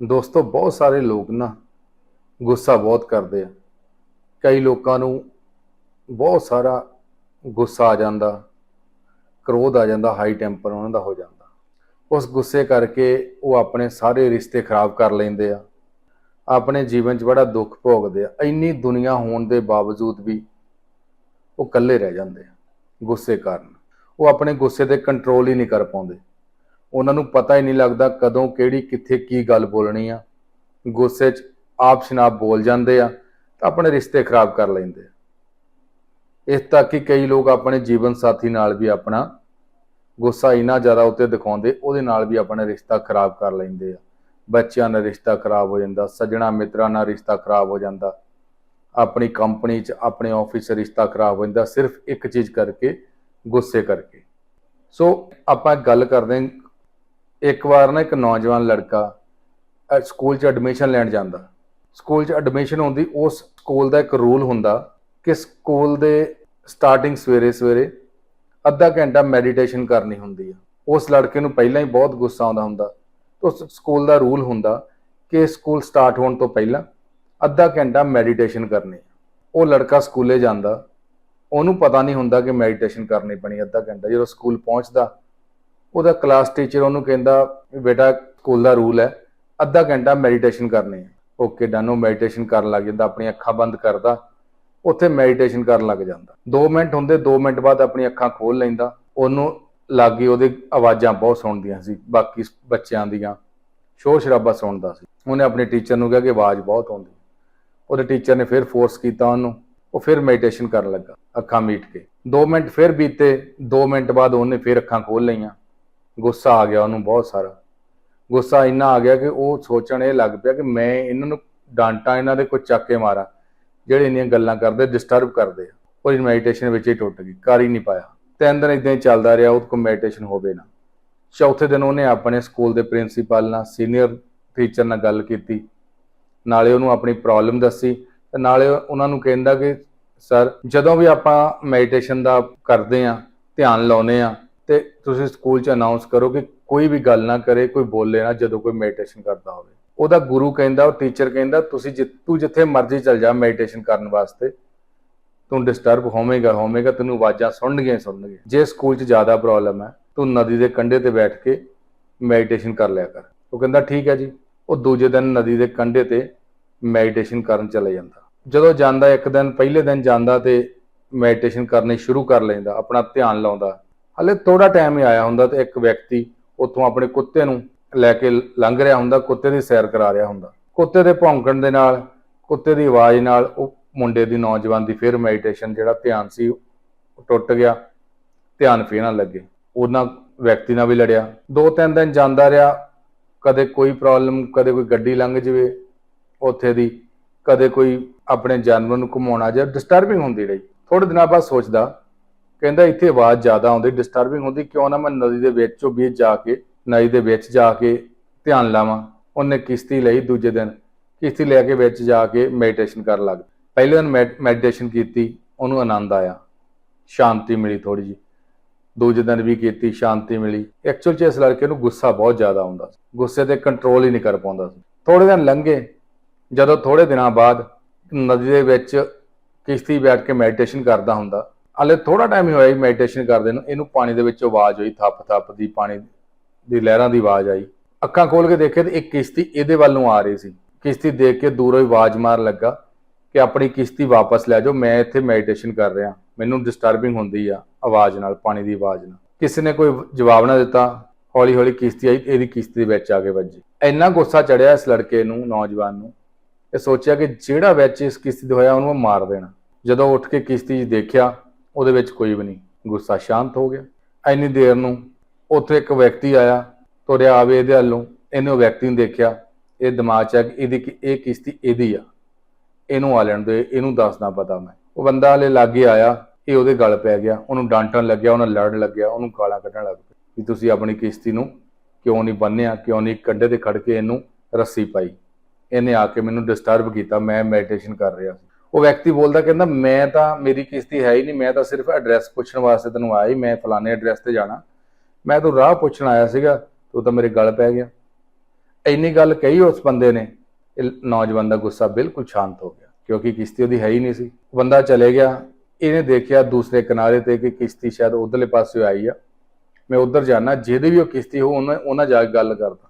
ਦੋਸਤੋ, ਬਹੁਤ ਸਾਰੇ ਲੋਕ ਨਾ ਗੁੱਸਾ ਬਹੁਤ ਕਰਦੇ ਆ। ਕਈ ਲੋਕਾਂ ਨੂੰ ਬਹੁਤ ਸਾਰਾ ਗੁੱਸਾ ਆ ਜਾਂਦਾ, ਕ੍ਰੋਧ ਆ ਜਾਂਦਾ ਹਾਈ ਟੈਂਪਰ ਉਹਨਾਂ ਦਾ ਹੋ ਜਾਂਦਾ। ਉਸ ਗੁੱਸੇ ਕਰਕੇ ਉਹ ਆਪਣੇ ਸਾਰੇ ਰਿਸ਼ਤੇ ਖਰਾਬ ਕਰ ਲੈਂਦੇ ਆ। ਆਪਣੇ ਜੀਵਨ 'ਚ ਬੜਾ ਦੁੱਖ ਭੋਗਦੇ ਆ। ਇੰਨੀ ਦੁਨੀਆ ਹੋਣ ਦੇ ਬਾਵਜੂਦ ਵੀ ਉਹ ਇਕੱਲੇ ਰਹਿ ਜਾਂਦੇ ਆ, ਗੁੱਸੇ ਕਾਰਨ। ਉਹ ਆਪਣੇ ਗੁੱਸੇ ਤੇ ਕੰਟਰੋਲ ਹੀ ਨਹੀਂ ਕਰ ਪਾਉਂਦੇ। ਉਹਨਾਂ ਨੂੰ ਪਤਾ ਹੀ ਨਹੀਂ ਲੱਗਦਾ ਕਦੋਂ, ਕਿਹੜੀ, ਕਿੱਥੇ, ਕੀ ਗੱਲ ਬੋਲਣੀ ਆ। ਗੁੱਸੇ 'ਚ ਆਪ ਸ਼ਨਾਪ ਬੋਲ ਜਾਂਦੇ ਆ ਤਾਂ ਆਪਣੇ ਰਿਸ਼ਤੇ ਖਰਾਬ ਕਰ ਲੈਂਦੇ ਆ। ਇਸ ਤੱਕ ਕਿ ਕਈ ਲੋਕ ਆਪਣੇ ਜੀਵਨ ਸਾਥੀ ਨਾਲ ਵੀ ਆਪਣਾ ਗੁੱਸਾ ਇੰਨਾ ਜ਼ਿਆਦਾ ਉੱਤੇ ਦਿਖਾਉਂਦੇ, ਉਹਦੇ ਨਾਲ ਵੀ ਆਪਣਾ ਰਿਸ਼ਤਾ ਖਰਾਬ ਕਰ ਲੈਂਦੇ ਆ। ਬੱਚਿਆਂ ਦਾ ਰਿਸ਼ਤਾ ਖਰਾਬ ਹੋ ਜਾਂਦਾ, ਸੱਜਣਾ ਮਿੱਤਰਾਂ ਨਾਲ ਰਿਸ਼ਤਾ ਖਰਾਬ ਹੋ ਜਾਂਦਾ। ਆਪਣੀ ਕੰਪਨੀ 'ਚ, ਆਪਣੇ ਆਫਿਸ 'ਚ ਰਿਸ਼ਤਾ ਖਰਾਬ ਹੋ ਜਾਂਦਾ, ਸਿਰਫ ਇੱਕ ਚੀਜ਼ ਕਰਕੇ, ਗੁੱਸੇ ਕਰਕੇ। ਸੋ ਆਪਾਂ ਗੱਲ ਕਰਦੇ ਹਾਂ ਇੱਕ ਵਾਰ ਨਾ ਇੱਕ ਨੌਜਵਾਨ ਲੜਕਾ ਸਕੂਲ 'ਚ ਐਡਮਿਸ਼ਨ ਲੈਣ ਜਾਂਦਾ। ਸਕੂਲ 'ਚ ਐਡਮਿਸ਼ਨ ਹੁੰਦੀ ਉਸ ਸਕੂਲ ਦਾ ਇੱਕ ਰੂਲ ਹੁੰਦਾ ਕਿ ਸਕੂਲ ਦੇ ਸਟਾਰਟਿੰਗ ਸਵੇਰੇ ਸਵੇਰੇ ਅੱਧਾ ਘੰਟਾ ਮੈਡੀਟੇਸ਼ਨ ਕਰਨੀ ਹੁੰਦੀ ਆ। ਉਸ ਲੜਕੇ ਨੂੰ ਪਹਿਲਾਂ ਹੀ ਬਹੁਤ ਗੁੱਸਾ ਆਉਂਦਾ ਹੁੰਦਾ। ਉਸ ਸਕੂਲ ਦਾ ਰੂਲ ਹੁੰਦਾ ਕਿ ਸਕੂਲ ਸਟਾਰਟ ਹੋਣ ਤੋਂ ਪਹਿਲਾਂ ਅੱਧਾ ਘੰਟਾ ਮੈਡੀਟੇਸ਼ਨ ਕਰਨੀ ਉਹ ਲੜਕਾ ਸਕੂਲੇ ਜਾਂਦਾ, ਉਹਨੂੰ ਪਤਾ ਨਹੀਂ ਹੁੰਦਾ ਕਿ ਮੈਡੀਟੇਸ਼ਨ ਕਰਨੀ ਪਣੀ ਅੱਧਾ ਘੰਟਾ। ਜਦੋਂ ਸਕੂਲ ਪਹੁੰਚਦਾ ਉਹਦਾ ਕਲਾਸ ਟੀਚਰ ਉਹਨੂੰ ਕਹਿੰਦਾ ਬੇਟਾ ਸਕੂਲ ਦਾ ਰੂਲ ਹੈ, ਅੱਧਾ ਘੰਟਾ ਮੈਡੀਟੇਸ਼ਨ ਕਰਨੀ ਹੈ। ਓਕੇ ਡਨ ਉਹ ਮੈਡੀਟੇਸ਼ਨ ਕਰਨ ਲੱਗ ਜਾਂਦਾ ਆਪਣੀ ਅੱਖਾਂ ਬੰਦ ਕਰਦਾ, ਉੱਥੇ ਮੈਡੀਟੇਸ਼ਨ ਕਰਨ ਲੱਗ ਜਾਂਦਾ। 2 ਮਿੰਟ ਹੁੰਦੇ 2 ਮਿੰਟ ਬਾਅਦ ਆਪਣੀ ਅੱਖਾਂ ਖੋਲ ਲੈਂਦਾ। ਉਹਨੂੰ ਲਾਗੇ ਉਹਦੇ ਆਵਾਜ਼ਾਂ ਬਹੁਤ ਸੁਣਦੀਆਂ ਸੀ, ਬਾਕੀ ਬੱਚਿਆਂ ਦੀਆਂ, ਸ਼ੋਰ ਸ਼ਰਾਬਾ ਸੁਣਦਾ ਸੀ। ਉਹਨੇ ਆਪਣੇ ਟੀਚਰ ਨੂੰ ਕਿਹਾ ਕਿ ਆਵਾਜ਼ ਬਹੁਤ ਆਉਂਦੀ। ਉਹਦੇ ਟੀਚਰ ਨੇ ਫਿਰ ਫੋਰਸ ਕੀਤਾ ਉਹਨੂੰ, ਉਹ ਫਿਰ ਮੈਡੀਟੇਸ਼ਨ ਕਰਨ ਲੱਗਾ, ਅੱਖਾਂ ਮੀਟ ਕੇ। 2 ਮਿੰਟ ਫਿਰ ਬੀਤੇ 2 ਮਿੰਟ ਬਾਅਦ ਉਹਨੇ ਫਿਰ ਅੱਖਾਂ ਖੋਲ ਲਈਆਂ। ਗੁੱਸਾ ਆ ਗਿਆ ਉਹਨੂੰ ਬਹੁਤ ਸਾਰਾ। ਗੁੱਸਾ ਇੰਨਾ ਆ ਗਿਆ ਕਿ ਉਹ ਸੋਚਣ ਇਹ ਲੱਗ ਪਿਆ ਕਿ ਮੈਂ ਇਹਨਾਂ ਨੂੰ ਡਾਂਟਾਂ ਇਹਨਾਂ ਦੇ ਕੋਈ ਚੱਕ ਕੇ ਮਾਰਾਂ, ਜਿਹੜੇ ਇੰਨੀਆਂ ਗੱਲਾਂ ਕਰਦੇ ਡਿਸਟਰਬ ਕਰਦੇ ਆ। ਉਹ ਮੈਡੀਟੇਸ਼ਨ ਵਿੱਚ ਹੀ ਟੁੱਟ ਗਈ, ਕਰ ਹੀ ਨਹੀਂ ਪਾਇਆ। ਤਿੰਨ ਦਿਨ ਇਦਾਂ ਹੀ ਚੱਲਦਾ ਰਿਹਾ ਉਹ ਕੋਲ ਮੈਡੀਟੇਸ਼ਨ ਹੋਵੇ ਨਾ। ਚੌਥੇ ਦਿਨ ਉਹਨੇ ਆਪਣੇ ਸਕੂਲ ਦੇ ਪ੍ਰਿੰਸੀਪਲ ਨਾਲ ਸੀਨੀਅਰ ਟੀਚਰ ਨਾਲ ਗੱਲ ਕੀਤੀ। ਨਾਲੇ ਉਹਨੂੰ ਆਪਣੀ ਪ੍ਰੋਬਲਮ ਦੱਸੀ ਤੇ ਨਾਲੇ ਉਹਨਾਂ ਨੂੰ ਕਹਿੰਦਾ ਕਿ ਸਰ ਜਦੋਂ ਵੀ ਆਪਾਂ ਮੈਡੀਟੇਸ਼ਨ ਦਾ ਕਰਦੇ ਆ ਧਿਆਨ ਲਾਉਨੇ ਆ ਤੇ ਤੁਸੀਂ ਸਕੂਲ 'ਚ ਅਨਾਉਂਸ ਕਰੋ ਕਿ ਕੋਈ ਵੀ ਗੱਲ ਨਾ ਕਰੇ, ਕੋਈ ਬੋਲੇ ਨਾ, ਜਦੋਂ ਕੋਈ ਮੈਡੀਟੇਸ਼ਨ ਕਰਦਾ ਹੋਵੇ। ਉਹਦਾ ਗੁਰੂ ਕਹਿੰਦਾ, ਉਹ ਟੀਚਰ ਕਹਿੰਦਾ, ਤੁਸੀਂ ਜਿ- ਤੂੰ ਜਿੱਥੇ ਮਰਜ਼ੀ ਚਲ ਜਾ ਮੈਡੀਟੇਸ਼ਨ ਕਰਨ ਵਾਸਤੇ। ਤੂੰ ਡਿਸਟਰਬ ਹੋਵੇਂਗਾ ਹੋਵੇਂਗਾ, ਤੈਨੂੰ ਆਵਾਜ਼ਾਂ ਸੁਣਨਗੀਆਂ ਹੀ ਸੁਣਨਗੀਆਂ। ਜੇ ਸਕੂਲ 'ਚ ਜ਼ਿਆਦਾ ਪ੍ਰੋਬਲਮ ਹੈ, ਤੂੰ ਨਦੀ ਦੇ ਕੰਢੇ ਤੇ ਬੈਠ ਕੇ ਮੈਡੀਟੇਸ਼ਨ ਕਰ ਲਿਆ ਕਰ। ਉਹ ਕਹਿੰਦਾ, ਠੀਕ ਹੈ ਜੀ। ਉਹ ਦੂਜੇ ਦਿਨ ਨਦੀ ਦੇ ਕੰਢੇ ਤੇ ਮੈਡੀਟੇਸ਼ਨ ਕਰਨ ਚਲੇ ਜਾਂਦਾ। ਜਦੋਂ ਜਾਂਦਾ ਇੱਕ ਦਿਨ, ਪਹਿਲੇ ਦਿਨ ਜਾਂਦਾ ਤੇ ਮੈਡੀਟੇਸ਼ਨ ਕਰਨੀ ਸ਼ੁਰੂ ਕਰ ਲੈਂਦਾ, ਆਪਣਾ ਧਿਆਨ ਲਾਉਂਦਾ। ਹਲੇ ਥੋੜਾ ਟਾਈਮ ਹੀ ਆਇਆ ਹੁੰਦਾ ਤੇ ਇੱਕ ਵਿਅਕਤੀ ਉੱਥੋਂ ਆਪਣੇ ਕੁੱਤੇ ਨੂੰ ਲੈ ਕੇ ਲੰਘ ਰਿਹਾ ਹੁੰਦਾ, ਕੁੱਤੇ ਦੀ ਸੈਰ ਕਰਾ ਰਿਹਾ ਹੁੰਦਾ। ਕੁੱਤੇ ਦੇ ਭੌਂਕਣ ਦੇ ਨਾਲ, ਕੁੱਤੇ ਦੀ ਆਵਾਜ਼ ਨਾਲ ਉਹ ਮੁੰਡੇ ਦੀ ਨੌਜਵਾਨ ਦੀ ਫਿਰ ਮੈਡੀਟੇਸ਼ਨ ਜਿਹੜਾ ਧਿਆਨ ਸੀ, ਉਹ ਟੁੱਟ ਗਿਆ, ਧਿਆਨ ਫੇਰ ਨਾ ਲੱਗੇ। ਉਹਨਾਂ ਵਿਅਕਤੀ ਨਾਲ ਵੀ ਲੜਿਆ। ਦੋ ਤਿੰਨ ਦਿਨ ਜਾਂਦਾ ਰਿਹਾ, ਕਦੇ ਕੋਈ ਪ੍ਰੋਬਲਮ ਕਦੇ ਕੋਈ ਗੱਡੀ ਲੰਘ ਜਵੇ, ਉੱਥੇ ਦੀ, ਕਦੇ ਕੋਈ ਆਪਣੇ ਜਾਨਵਰ ਨੂੰ ਘੁਮਾਉਣਾ ਜਾਂ ਡਿਸਟਰਬਿੰਗ ਹੁੰਦੀ ਰਹੀ। ਥੋੜੇ ਦਿਨਾਂ ਬਾਅਦ ਸੋਚਦਾ ਕਹਿੰਦਾ ਇੱਥੇ ਆਵਾਜ਼ ਜ਼ਿਆਦਾ ਆਉਂਦੀ ਡਿਸਟਰਬਿੰਗ ਹੁੰਦੀ, ਕਿਉਂ ਨਾ ਮੈਂ ਨਦੀ ਦੇ ਵਿੱਚੋਂ ਵੀ ਜਾ ਕੇ, ਨਦੀ ਦੇ ਵਿੱਚ ਜਾ ਕੇ ਧਿਆਨ ਲਾਵਾਂ। ਉਹਨੇ ਕਿਸ਼ਤੀ ਲਈ ਦੂਜੇ ਦਿਨ, ਕਿਸ਼ਤੀ ਲੈ ਕੇ ਵਿੱਚ ਜਾ ਕੇ ਮੈਡੀਟੇਸ਼ਨ ਕਰਨ ਲੱਗ ਪਿਆ। ਪਹਿਲੇ ਦਿਨ ਮੈਡੀਟੇਸ਼ਨ ਕੀਤੀ, ਉਹਨੂੰ ਆਨੰਦ ਆਇਆ। ਸ਼ਾਂਤੀ ਮਿਲੀ ਥੋੜੀ ਜੀ ਦੂਜੇ ਦਿਨ ਵੀ ਕੀਤੀ, ਸ਼ਾਂਤੀ ਮਿਲੀ। ਐਕਚੁਅਲ ਚ ਇਸ ਲੜਕੇ ਨੂੰ ਗੁੱਸਾ ਬਹੁਤ ਜ਼ਿਆਦਾ ਆਉਂਦਾ ਸੀ। ਗੁੱਸੇ ਤੇ ਕੰਟਰੋਲ ਹੀ ਨਹੀਂ ਕਰ ਪਾਉਂਦਾ ਸੀ। ਥੋੜੇ ਦਿਨ ਲੰਘੇ। ਜਦੋਂ ਥੋੜੇ ਦਿਨਾਂ ਬਾਅਦ ਨਦੀ ਦੇ ਵਿੱਚ ਕਿਸ਼ਤੀ ਬੈਠ ਕੇ ਮੈਡੀਟੇਸ਼ਨ ਕਰਦਾ ਹੁੰਦਾ ਹਲੇ ਥੋੜਾ ਟਾਈਮ ਹੀ ਹੋਇਆ ਮੈਡੀਟੇਸ਼ਨ ਕਰਦੇ ਨੂੰ। ਇਹਨੂੰ ਪਾਣੀ ਦੇ ਵਿੱਚ ਆਵਾਜ਼ ਹੋਈ ਥੱਪ ਥੱਪ ਦੀ ਪਾਣੀ ਦੀ ਲਹਿਰਾਂ ਦੀ ਆਵਾਜ਼ ਆਈ। ਅੱਖਾਂ ਖੋਲ ਕੇ ਦੇਖੇ ਤੇ ਇੱਕ ਕਿਸ਼ਤੀ ਇਹਦੇ ਵੱਲ ਨੂੰ ਆ ਰਹੀ ਸੀ। ਕਿਸ਼ਤੀ ਦੇਖ ਕੇ ਦੂਰੋਂ ਹੀ ਆਵਾਜ਼ ਮਾਰਨ ਲੱਗਾ ਕਿ ਆਪਣੀ ਕਿਸ਼ਤੀ ਵਾਪਸ ਲੈ ਜਾਓ, ਮੈਂ ਇੱਥੇ ਮੈਡੀਟੇਸ਼ਨ ਕਰ ਰਿਹਾ। ਮੈਨੂੰ ਡਿਸਟਰਬਿੰਗ ਹੁੰਦੀ ਆ ਆਵਾਜ਼ ਨਾਲ, ਪਾਣੀ ਦੀ ਆਵਾਜ਼ ਨਾਲ। ਕਿਸੇ ਨੇ ਕੋਈ ਜਵਾਬ ਨਾ ਦਿੱਤਾ। ਹੌਲੀ ਹੌਲੀ ਕਿਸ਼ਤੀ ਆਈ, ਇਹਦੀ ਕਿਸ਼ਤੀ ਦੇ ਵਿੱਚ ਆ ਕੇ ਵੱਜੀ। ਇੰਨਾ ਗੁੱਸਾ ਚੜਿਆ ਇਸ ਲੜਕੇ ਨੂੰ, ਨੌਜਵਾਨ ਨੂੰ। ਇਹ ਸੋਚਿਆ ਕਿ ਜਿਹੜਾ ਵਿੱਚ ਇਸ ਕਿਸ਼ਤੀ ਦੇ ਹੋਇਆ, ਉਹਨੂੰ ਮੈਂ ਮਾਰ ਦੇਣਾ। ਜਦੋਂ ਉੱਠ ਕੇ ਕਿਸ਼ਤੀ 'ਚ ਦੇਖਿਆ ਉਹਦੇ ਵਿੱਚ ਕੋਈ ਵੀ ਨਹੀਂ। ਗੁੱਸਾ ਸ਼ਾਂਤ ਹੋ ਗਿਆ। ਇੰਨੀ ਦੇਰ ਨੂੰ ਉੱਥੇ ਇੱਕ ਵਿਅਕਤੀ ਆਇਆ, ਤੁਰਿਆ ਆਵੇ ਇਹਦੇ ਵੱਲੋਂ। ਇਹਨੇ ਉਹ ਵਿਅਕਤੀ ਨੂੰ ਦੇਖਿਆ। ਇਹ ਦਿਮਾਗ 'ਚ ਆ ਕਿ ਇਹਦੀ ਕਿ- ਇਹ ਕਿਸ਼ਤੀ ਇਹਦੀ ਆ। ਇਹਨੂੰ ਆ ਲੈਣ ਦੇ ਇਹਨੂੰ ਦੱਸਣਾ ਪਤਾ ਮੈਂ। ਉਹ ਬੰਦਾ ਹਲੇ ਲਾਗੇ ਆਇਆ, ਇਹ ਉਹਦੇ ਗਲ ਪੈ ਗਿਆ। ਉਹਨੂੰ ਡਾਂਟਣ ਲੱਗਿਆ, ਉਹਨਾਂ ਲੜਨ ਲੱਗਿਆ, ਉਹਨੂੰ ਗਾਲਾਂ ਕੱਢਣ ਲੱਗ ਪਿਆ ਵੀ ਤੁਸੀਂ ਆਪਣੀ ਕਿਸ਼ਤੀ ਨੂੰ ਕਿਉਂ ਨਹੀਂ ਬੰਨਿਆ ਕਿਉਂ ਨਹੀਂ ਕੰਢੇ ਤੇ ਖੜ ਕੇ ਇਹਨੂੰ ਰੱਸੀ ਪਾਈ। ਇਹਨੇ ਆ ਕੇ ਮੈਨੂੰ ਡਿਸਟਰਬ ਕੀਤਾ। ਮੈਂ ਮੈਡੀਟੇਸ਼ਨ ਕਰ ਰਿਹਾ ਸੀ। ਉਹ ਵਿਅਕਤੀ ਬੋਲਦਾ ਕਹਿੰਦਾ, ਮੈਂ ਤਾਂ, ਮੇਰੀ ਕਿਸ਼ਤੀ ਹੈ ਹੀ ਨਹੀਂ, ਮੈਂ ਤਾਂ ਸਿਰਫ ਐਡਰੈਸ ਪੁੱਛਣ ਵਾਸਤੇ ਤੈਨੂੰ ਆਇਆ ਹੀ, ਮੈਂ ਫਲਾਣੇ ਐਡਰੈਸ ਤੇ ਜਾਣਾ। ਮੈਂ ਤੂੰ ਰਾਹ ਪੁੱਛਣ ਆਇਆ ਸੀਗਾ, ਤੂੰ ਤਾਂ ਮੇਰੇ ਗਲ ਪੈ ਗਿਆ। ਇੰਨੀ ਗੱਲ ਕਹੀ ਉਸ ਬੰਦੇ ਨੇ ਨੌਜਵਾਨ ਦਾ ਗੁੱਸਾ ਬਿਲਕੁਲ ਸ਼ਾਂਤ ਹੋ ਗਿਆ, ਕਿਉਂਕਿ ਕਿਸ਼ਤੀ ਉਹਦੀ ਹੈ ਹੀ ਨਹੀਂ ਸੀ। ਬੰਦਾ ਚਲੇ ਗਿਆ, ਇਹਨੇ ਦੇਖਿਆ ਦੂਸਰੇ ਕਿਨਾਰੇ ਤੇ ਕਿ ਕਿਸ਼ਤੀ ਸ਼ਾਇਦ ਉਧਰਲੇ ਪਾਸੇ ਆਈ ਆ। ਮੈਂ ਉਧਰ ਜਾਣਾ, ਜਿਹਦੀ ਵੀ ਉਹ ਕਿਸ਼ਤੀ ਹੋ ਉਹਨਾਂ ਉਹਨਾਂ ਜਾ ਕੇ ਗੱਲ ਕਰਦਾ।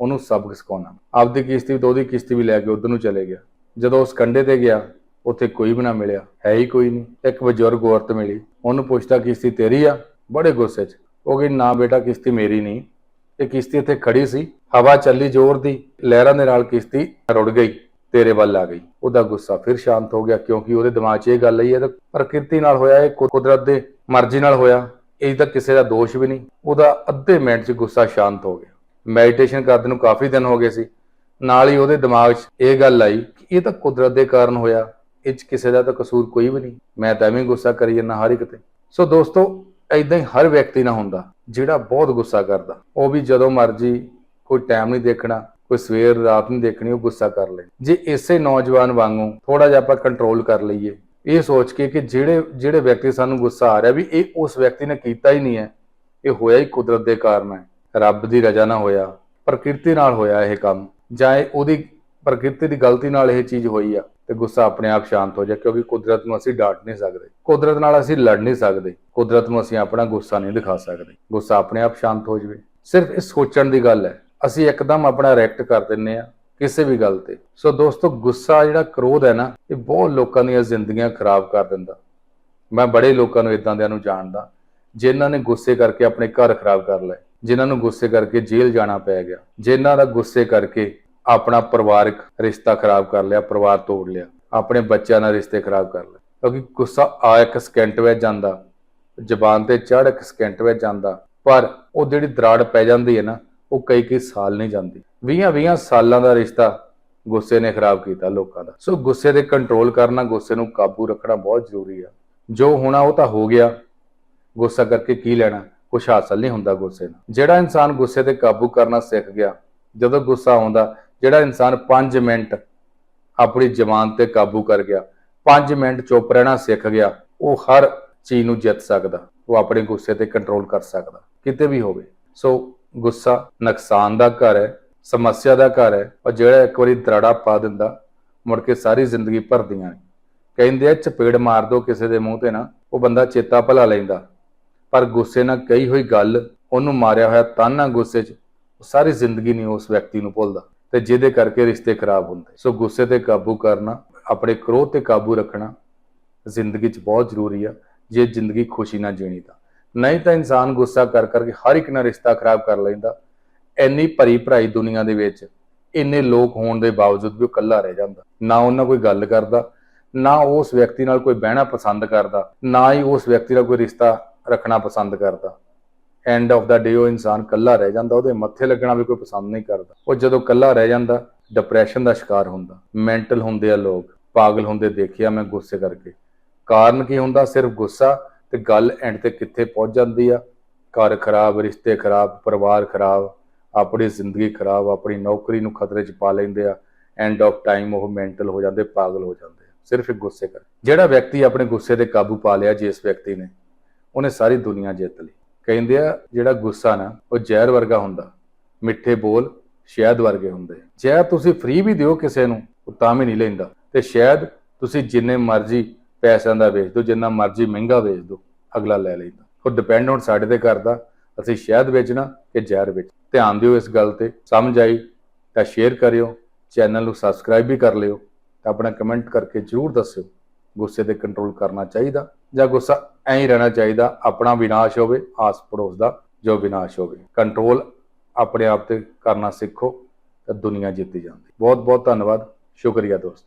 ਉਹਨੂੰ ਸਬਕ ਸਿਖਾਉਣਾ। ਆਪਦੀ ਕਿਸ਼ਤੀ ਤੋਂ ਉਹਦੀ ਕਿਸ਼ਤੀ ਵੀ ਲੈ ਕੇ ਉਧਰ ਨੂੰ ਚਲੇ ਗਿਆ। ਜਦੋਂ ਉਸ ਕੰਢੇ ਤੇ ਗਿਆ ਉੱਥੇ ਕੋਈ ਵੀ ਨਾ ਮਿਲਿਆ, ਹੈ ਹੀ ਕੋਈ ਨਹੀਂ। ਇੱਕ ਬਜ਼ੁਰਗ ਔਰਤ ਮਿਲੀ, ਉਹਨੂੰ ਪੁੱਛਦਾ, ਕਿਸ਼ਤੀ ਤੇਰੀ ਆ? ਬੜੇ ਗੁੱਸੇ 'ਚ। ਉਹ ਕਹਿੰਦੀ, ਨਾ ਬੇਟਾ, ਕਿਸ਼ਤੀ ਮੇਰੀ ਨਹੀਂ। ਇਹ ਕਿਸ਼ਤੀ ਇੱਥੇ ਖੜੀ ਸੀ, ਹਵਾ ਚੱਲੀ ਜ਼ੋਰ ਦੀ, ਲਹਿਰਾਂ ਦੇ ਨਾਲ ਕਿਸ਼ਤੀ ਰੁੜ ਗਈ, ਤੇਰੇ ਵੱਲ ਆ ਗਈ। ਉਹਦਾ ਗੁੱਸਾ ਫਿਰ ਸ਼ਾਂਤ ਹੋ ਗਿਆ, ਕਿਉਂਕਿ ਉਹਦੇ ਦਿਮਾਗ 'ਚ ਇਹ ਗੱਲ ਆਈ ਹੈ ਤਾਂ ਪ੍ਰਕਿਰਤੀ ਨਾਲ ਹੋਇਆ ਇਹ ਕੁਦਰਤ ਦੇ ਮਰਜ਼ੀ ਨਾਲ ਹੋਇਆ। ਇਹ ਤਾਂ ਕਿਸੇ ਦਾ ਦੋਸ਼ ਵੀ ਨਹੀਂ। ਉਹਦਾ ਅੱਧੇ ਮਿੰਟ 'ਚ ਗੁੱਸਾ ਸ਼ਾਂਤ ਹੋ ਗਿਆ। ਮੈਡੀਟੇਸ਼ਨ ਕਰਦੇ ਨੂੰ ਕਾਫੀ ਦਿਨ ਹੋ ਗਏ ਸੀ। ਨਾਲ ਹੀ ਉਹਦੇ ਦਿਮਾਗ 'ਚ ਇਹ ਗੱਲ ਆਈ ਕਿ ਇਹ ਤਾਂ ਕੁਦਰਤ ਦੇ ਕਾਰਨ ਹੋਇਆ। ਇਹ 'ਚ ਕਿਸੇ ਦਾ ਤਾਂ ਕਸੂਰ ਕੋਈ ਵੀ ਨਹੀਂ। ਮੈਂ ਤਾਂ ਐਵੇਂ ਗੁੱਸਾ ਕਰੀ ਜਾਂਦਾ ਹਰ ਇੱਕ ਤੇ। ਸੋ ਦੋਸਤੋ ਐਦਾਂ ਹੀ ਹਰ ਵਿਅਕਤੀ ਨਾਲ ਹੁੰਦਾ, ਜਿਹੜਾ ਬਹੁਤ ਗੁੱਸਾ ਕਰਦਾ। ਉਹ ਵੀ ਜਦੋਂ ਮਰਜ਼ੀ ਕੋਈ ਟਾਈਮ ਨਹੀਂ ਦੇਖਣਾ, ਕੋਈ ਸਵੇਰ ਰਾਤ ਨਹੀਂ ਦੇਖਣੀ, ਉਹ ਗੁੱਸਾ ਕਰ ਲੈ। ਜੇ ਇਸੇ ਨੌਜਵਾਨ ਵਾਂਗੂ ਥੋੜਾ ਜਿਹਾ ਆਪਾਂ ਕੰਟਰੋਲ ਕਰ ਲਈਏ, ਇਹ ਸੋਚ ਕੇ ਕਿ ਜਿਹੜੇ ਜਿਹੜੇ ਵਿਅਕਤੀ ਸਾਨੂੰ ਗੁੱਸਾ ਆ ਰਿਹਾ ਵੀ ਇਹ ਉਸ ਵਿਅਕਤੀ ਨੇ ਕੀਤਾ ਹੀ ਨਹੀਂ ਹੈ, ਇਹ ਹੋਇਆ ਹੀ ਕੁਦਰਤ ਦੇ ਕਾਰਨ ਹੈ। ਰੱਬ ਦੀ ਰਜ਼ਾ ਨਾਲ ਹੋਇਆ, ਪ੍ਰਕਿਰਤੀ ਨਾਲ ਹੋਇਆ ਇਹ ਕੰਮ, ਜਾਂ ਇਹ ਉਹਦੀ ਪ੍ਰਕਿਰਤੀ ਦੀ ਗਲਤੀ ਨਾਲ ਇਹ ਚੀਜ਼ ਹੋਈ ਆ ਤੇ ਗੁੱਸਾ ਆਪਣੇ ਆਪ ਸ਼ਾਂਤ ਹੋ ਜਾ, ਕਿਉਂਕਿ ਕੁਦਰਤ ਨੂੰ ਅਸੀਂ ਡਾਂਟ ਨਹੀਂ ਸਕਦੇ। ਕੁਦਰਤ ਨਾਲ ਅਸੀਂ ਲੜ ਨਹੀਂ ਸਕਦੇ। ਕੁਦਰਤ ਨੂੰ ਅਸੀਂ ਆਪਣਾ ਗੁੱਸਾ ਨਹੀਂ ਦਿਖਾ ਸਕਦੇ। ਗੁੱਸਾ ਆਪਣੇ ਆਪ ਸ਼ਾਂਤ ਹੋ ਜਾਵੇ। ਸਿਰਫ ਇਹ ਸੋਚਣ ਦੀ ਗੱਲ ਹੈ। ਅਸੀਂ ਇੱਕਦਮ ਆਪਣਾ ਰਿਐਕਟ ਕਰ ਦਿੰਨੇ ਆ ਕਿਸੇ ਵੀ ਗੱਲ ਤੇ। ਸੋ ਦੋਸਤੋ, ਗੁੱਸਾ ਜਿਹੜਾ ਕ੍ਰੋਧ ਹੈ ਨਾ, ਇਹ ਬਹੁਤ ਲੋਕਾਂ ਦੀਆਂ ਜ਼ਿੰਦਗੀਆਂ ਖਰਾਬ ਕਰ ਦਿੰਦਾ। ਮੈਂ ਬੜੇ ਲੋਕਾਂ ਨੂੰ ਇਦਾਂ ਦਿਆਂ ਨੂੰ ਜਾਣਦਾ, ਜਿਨ੍ਹਾਂ ਨੇ ਗੁੱਸੇ ਕਰਕੇ ਆਪਣੇ ਘਰ ਖਰਾਬ ਕਰ ਲਏ, ਜਿਨ੍ਹਾਂ ਨੂੰ ਗੁੱਸੇ ਕਰਕੇ ਜੇਲ੍ਹ ਜਾਣਾ ਪੈ ਗਿਆ, ਜਿਨ੍ਹਾਂ ਦਾ ਗੁੱਸੇ ਕਰਕੇ ਆਪਣਾ ਪਰਿਵਾਰਕ ਰਿਸ਼ਤਾ ਖਰਾਬ ਕਰ ਲਿਆ, ਪਰਿਵਾਰ ਤੋੜ ਲਿਆ, ਆਪਣੇ ਬੱਚਿਆਂ ਨਾਲ ਰਿਸ਼ਤੇ ਖਰਾਬ ਕਰ ਲਿਆ ਕਿਉਂਕਿ ਗੁੱਸਾ ਆ ਇੱਕ ਸਕਿੰਟ ਵਿੱਚ ਜਾਂਦਾ, ਜ਼ਬਾਨ ਤੇ ਚੜ ਇੱਕ ਸਕਿੰਟ ਵਿੱਚ ਜਾਂਦਾ, ਪਰ ਉਹ ਜਿਹੜੀ ਦਰਾੜ ਪੈ ਜਾਂਦੀ ਹੈ ਨਾ, ਉਹ ਕਈ ਕਈ ਸਾਲ ਨਹੀਂ ਜਾਂਦੀ। 20 20 ਸਾਲਾਂ ਦਾ ਰਿਸ਼ਤਾ ਗੁੱਸੇ ਨੇ ਖਰਾਬ ਕੀਤਾ ਲੋਕਾਂ ਦਾ। ਸੋ ਗੁੱਸੇ ਤੇ ਕੰਟਰੋਲ ਕਰਨਾ, ਗੁੱਸੇ ਨੂੰ ਕਾਬੂ ਰੱਖਣਾ ਬਹੁਤ ਜ਼ਰੂਰੀ ਆ। ਜੋ ਹੋਣਾ ਉਹ ਤਾਂ ਹੋ ਗਿਆ। ਗੁੱਸਾ ਕਰਕੇ ਕੀ ਲੈਣਾ? ਕੁਛ ਹਾਸਲ ਨਹੀਂ ਹੁੰਦਾ ਗੁੱਸੇ ਨਾਲ। ਜਿਹੜਾ ਇਨਸਾਨ ਗੁੱਸੇ ਤੇ ਕਾਬੂ ਕਰਨਾ ਸਿੱਖ ਗਿਆ, ਜਦੋਂ ਗੁੱਸਾ ਆਉਂਦਾ ਜਿਹੜਾ ਇਨਸਾਨ 5 ਮਿੰਟ ਆਪਣੀ ਜ਼ਬਾਨ ਤੇ ਕਾਬੂ ਕਰ ਗਿਆ 5 ਮਿੰਟ ਚੁੱਪ ਰਹਿਣਾ ਸਿੱਖ ਗਿਆ, ਉਹ ਹਰ ਚੀਜ਼ ਨੂੰ ਜਿੱਤ ਸਕਦਾ, ਉਹ ਆਪਣੇ ਗੁੱਸੇ ਤੇ ਕੰਟਰੋਲ ਕਰ ਸਕਦਾ, ਕਿਤੇ ਵੀ ਹੋਵੇ। ਸੋ ਗੁੱਸਾ ਨੁਕਸਾਨ ਦਾ ਘਰ ਹੈ, ਸਮੱਸਿਆ ਦਾ ਘਰ ਹੈ ਔਰ ਜਿਹੜਾ ਇੱਕ ਵਾਰੀ ਦਰਾੜਾ ਪਾ ਦਿੰਦਾ, ਮੁੜ ਕੇ ਸਾਰੀ ਜ਼ਿੰਦਗੀ ਭਰਦੀਆਂ ਨੇ। ਕਹਿੰਦੇ ਆ, ਚਪੇੜ ਮਾਰ ਦੋ ਕਿਸੇ ਦੇ ਮੂੰਹ ਤੇ ਨਾ, ਉਹ ਬੰਦਾ ਚੇਤਾ ਭਲਾ ਲੈਂਦਾ। ਪਰ ਗੁੱਸੇ ਨਾਲ ਕਹੀ ਹੋਈ ਗੱਲ, ਉਹਨੂੰ ਮਾਰਿਆ ਹੋਇਆ ਤਾਨਾ ਗੁੱਸੇ 'ਚ ਸਾਰੀ ਜ਼ਿੰਦਗੀ ਨਹੀਂ ਉਸ ਵਿਅਕਤੀ ਨੂੰ ਭੁੱਲਦਾ। ਤੇ ਜਿਹਦੇ ਕਰਕੇ ਰਿਸ਼ਤੇ ਖਰਾਬ ਹੁੰਦੇ। ਸੋ ਗੁੱਸੇ ਤੇ ਕਾਬੂ ਕਰਨਾ, ਆਪਣੇ ਕ੍ਰੋਧ ਤੇ ਕਾਬੂ ਰੱਖਣਾ ਜ਼ਿੰਦਗੀ 'ਚ ਬਹੁਤ ਜ਼ਰੂਰੀ ਆ, ਜੇ ਜ਼ਿੰਦਗੀ ਖੁਸ਼ੀ ਨਾਲ ਜੀਣੀ ਤਾਂ। ਨਹੀਂ ਤਾਂ ਇਨਸਾਨ ਗੁੱਸਾ ਕਰ ਕਰਕੇ ਹਰ ਇੱਕ ਨਾਲ ਰਿਸ਼ਤਾ ਖਰਾਬ ਕਰ ਲੈਂਦਾ। ਇੰਨੀ ਭਰੀ ਭਰਾਈ ਦੁਨੀਆ ਦੇ ਵਿੱਚ ਇੰਨੇ ਲੋਕ ਹੋਣ ਦੇ ਬਾਵਜੂਦ ਵੀ ਉਹ ਇਕੱਲਾ ਰਹਿ ਜਾਂਦਾ। ਨਾ ਉਹਨਾਂ ਕੋਈ ਗੱਲ ਕਰਦਾ, ਨਾ ਉਸ ਵਿਅਕਤੀ ਨਾਲ ਕੋਈ ਬਹਿਣਾ ਪਸੰਦ ਕਰਦਾ, ਨਾ ਹੀ ਉਸ ਵਿਅਕਤੀ ਨਾਲ ਕੋਈ ਰਿਸ਼ਤਾ ਰੱਖਣਾ ਪਸੰਦ ਕਰਦਾ। ਐਂਡ ਆਫ ਦਾ ਡੇ ਉਹ ਇਨਸਾਨ ਇਕੱਲਾ ਰਹਿ ਜਾਂਦਾ, ਉਹਦੇ ਮੱਥੇ ਲੱਗਣਾ ਵੀ ਕੋਈ ਪਸੰਦ ਨਹੀਂ ਕਰਦਾ। ਉਹ ਜਦੋਂ ਇਕੱਲਾ ਰਹਿ ਜਾਂਦਾ ਡਿਪਰੈਸ਼ਨ ਦਾ ਸ਼ਿਕਾਰ ਹੁੰਦਾ। ਮੈਂਟਲ ਹੁੰਦੇ ਆ ਲੋਕ, ਪਾਗਲ ਹੁੰਦੇ ਦੇਖਿਆ ਮੈਂ ਗੁੱਸੇ ਕਰਕੇ। ਕਾਰਨ ਕੀ ਹੁੰਦਾ? ਸਿਰਫ ਗੁੱਸਾ ਤੇ ਗੱਲ ਐਂਡ ਤੇ ਕਿੱਥੇ ਪਹੁੰਚ ਜਾਂਦੀ ਆ? ਘਰ ਖਰਾਬ, ਰਿਸ਼ਤੇ ਖਰਾਬ, ਪਰਿਵਾਰ ਖਰਾਬ, ਆਪਣੀ ਜ਼ਿੰਦਗੀ ਖਰਾਬ, ਆਪਣੀ ਨੌਕਰੀ ਨੂੰ ਖਤਰੇ 'ਚ ਪਾ ਲੈਂਦੇ ਆ। ਐਂਡ ਆਫ ਟਾਈਮ ਉਹ ਮੈਂਟਲ ਹੋ ਜਾਂਦੇ, ਪਾਗਲ ਹੋ ਜਾਂਦੇ ਸਿਰਫ ਇੱਕ ਗੁੱਸੇ ਕਰ ਜਿਹੜਾ ਵਿਅਕਤੀ ਆਪਣੇ ਗੁੱਸੇ ਤੇ ਕਾਬੂ ਪਾ ਲਿਆ ਜਿਸ ਵਿਅਕਤੀ ਨੇ, ਉਹਨੇ ਸਾਰੀ ਦੁਨੀਆ ਜਿੱਤ ਲਈ। ਕਹਿੰਦੇ ਆ, ਜਿਹੜਾ ਗੁੱਸਾ ਨਾ, ਉਹ ਜ਼ਹਿਰ ਵਰਗਾ ਹੁੰਦਾ। ਮਿੱਠੇ ਬੋਲ ਸ਼ਹਿਦ ਵਰਗੇ ਹੁੰਦੇ। ਜ਼ਹਿਰ ਤੁਸੀਂ ਫ੍ਰੀ ਵੀ ਦਿਓ ਕਿਸੇ ਨੂੰ, ਉਹ ਤਾਂ ਵੀ ਨਹੀਂ ਲੈਂਦਾ। ਤੇ ਸ਼ਹਿਦ ਤੁਸੀਂ ਜਿੰਨੇ ਮਰਜ਼ੀ ਪੈਸਿਆਂ ਦਾ ਵੇਚ ਦਿਓ, ਜਿੰਨਾ ਮਰਜ਼ੀ ਮਹਿੰਗਾ ਵੇਚ ਦਿਓ, ਅਗਲਾ ਲੈ ਲੈਂਦਾ। ਉਹ ਡਿਪੈਂਡ ਹੁਣ ਸਾਡੇ ਤੇ ਕਰਦਾ, ਅਸੀਂ ਸ਼ਹਿਦ ਵੇਚਣਾ ਕਿ ਜ਼ਹਿਰ ਵੇਚ। ਧਿਆਨ ਦਿਓ ਇਸ ਗੱਲ ਤੇ, ਸਮਝ ਆਈ? ਤਾਂ ਸ਼ੇਅਰ ਕਰਿਓ ਚੈਨਲ ਨੂੰ ਸਬਸਕ੍ਰਾਈਬ ਵੀ ਕਰ ਲਿਓ, ਤਾਂ ਆਪਣਾ ਕਮੈਂਟ ਕਰਕੇ ਜਰੂਰ ਦੱਸਿਓ। ਗੁੱਸੇ ਤੇ ਕੰਟਰੋਲ ਕਰਨਾ ਚਾਹੀਦਾ। ਜਾਂ ਗੁੱਸਾ ਐਂ ਹੀ ਰਹਿਣਾ ਚਾਹੀਦਾ, ਆਪਣਾ ਵਿਨਾਸ਼ ਹੋਵੇ, ਆਸ ਪੜੋਸ ਦਾ ਜੋ ਵਿਨਾਸ਼ ਹੋਵੇ। ਕੰਟਰੋਲ ਆਪਣੇ ਆਪ ਤੇ ਕਰਨਾ ਸਿੱਖੋ ਤਾਂ ਦੁਨੀਆ ਜਿੱਤੀ ਜਾਂਦੀ। ਬਹੁਤ ਬਹੁਤ ਧੰਨਵਾਦ। ਸ਼ੁਕਰੀਆ ਦੋਸਤੋ।